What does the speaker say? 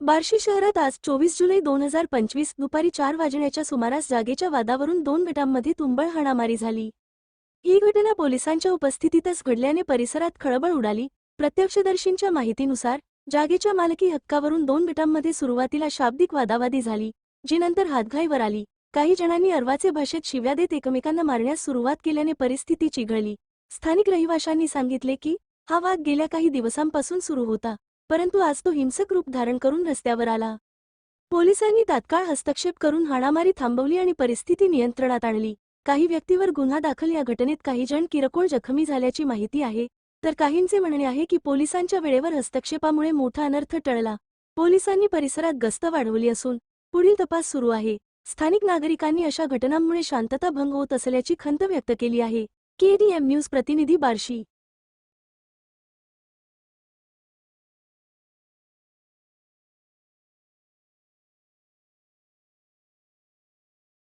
बार्शी शहरात आज चोवीस जुलै दोन हजार पंचवीस दुपारी चार वाजण्याच्या सुमारास जागेच्या वादावरून दोन गटांमध्ये तुंबळ हाणामारी झाली. ही घटना पोलिसांच्या उपस्थितीतच घडल्याने परिसरात खळबळ उडाली. प्रत्यक्षदर्शींच्या माहितीनुसार जागेच्या मालकी हक्कावरून दोन गटांमध्ये सुरुवातीला शाब्दिक वादावादी झाली जी नंतर हातघाईवर आली. काही जणांनी अर्वाचे भाषेत शिव्या देत एकमेकांना मारण्यास सुरुवात केल्याने परिस्थिती चिघळली. स्थानिक रहिवाशांनी सांगितले की हा वाद गेल्या काही दिवसांपासून सुरू होता. परंतु आज तो हिंसक रूप धारण करून रस्त्यावर आला. पोलिसांनी तात्काळ हस्तक्षेप करून हाणामारी थांबवली आणि परिस्थिती नियंत्रणात आणली. काही व्यक्तीवर गुन्हा दाखल या घटनेत काही जण किरकोळ जखमी झाल्याची माहिती आहे तर काहींचे म्हणणे आहे की पोलिसांच्या वेळेवर हस्तक्षेपामुळे मोठा अनर्थ टळला. पोलिसांनी परिसरात गस्त वाढवली असून पुढील तपास सुरू आहे. स्थानिक नागरिकांनी अशा घटनांमुळे शांतता भंग होत असल्याची खंत व्यक्त केली आहे. केडीएम न्यूज प्रतिनिधी बार्शी